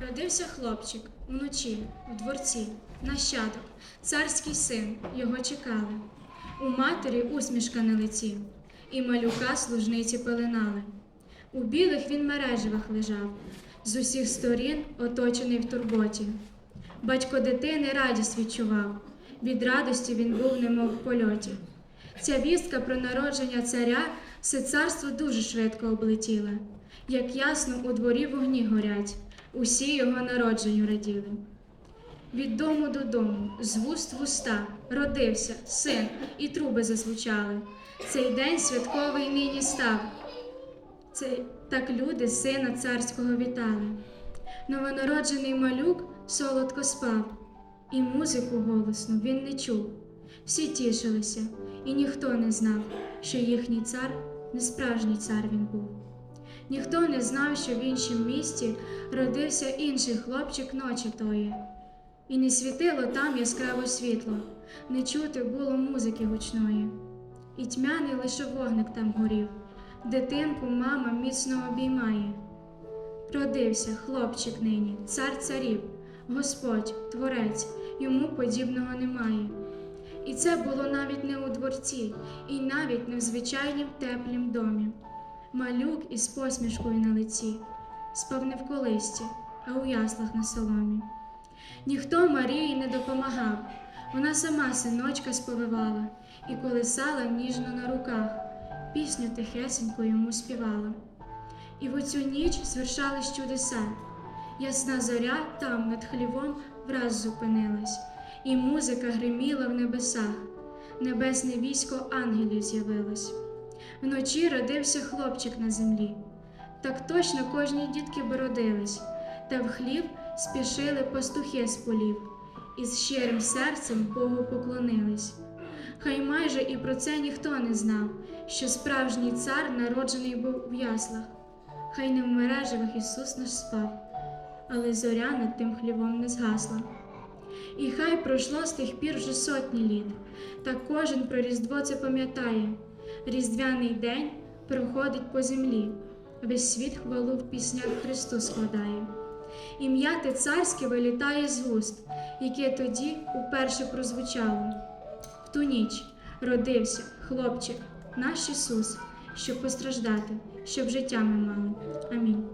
Родився хлопчик вночі, в дворці, нащадок, царський син, його чекали. У матері усмішка на лиці, і малюка служниці пеленали. У білих він мереживах лежав, з усіх сторін оточений в турботі. Батько дитини радість відчував, від радості він був немов в польоті. Ця вістка про народження царя все царство дуже швидко облетіло. Як ясно у дворі вогні горять, усі його народженню раділи. Від дому додому, з вуст в уста, родився син, і труби зазвучали. Цей день святковий нині став. Це так люди сина царського вітали. Новонароджений малюк солодко спав, і музику голосну він не чув. Всі тішилися, і ніхто не знав, що їхній цар не справжній цар він був. Ніхто не знав, що в іншім місті родився інший хлопчик ночі тої. І не світило там яскраво світло, не чути було музики гучної. І тьмяний лише вогник там горів, дитинку мама міцно обіймає. Родився хлопчик нині, цар царів, Господь, Творець, йому подібного немає. І це було навіть не у дворці, і навіть не в звичайнім теплім домі. Малюк із посмішкою на лиці, спав не в колисті, а у яслах на соломі. Ніхто Марії не допомагав, вона сама синочка сповивала і колисала ніжно на руках, пісню тихесенько йому співала. І в оцю ніч звершались чудеса. Ясна зоря там над хлівом враз зупинилась, і музика гриміла в небесах, небесне військо ангелів з'явилось. Вночі родився хлопчик на землі. Так точно кожні дітки бородились, та в хлів спішили пастухи з полів, і з щирим серцем Богу поклонились. Хай майже і про це ніхто не знав, що справжній цар народжений був в яслах. Хай не в мережевах Ісус наш спав, але зоря над тим хлівом не згасла. І хай пройшло з тих пір вже сотні літ, та кожен про Різдво це пам'ятає. Різдвяний день проходить по землі, весь світ хвалу в піснях Христу складає. Ім'я те царське вилітає з вуст, яке тоді уперше прозвучало. В ту ніч родився хлопчик, наш Ісус, щоб постраждати, щоб життя ми мали. Амінь.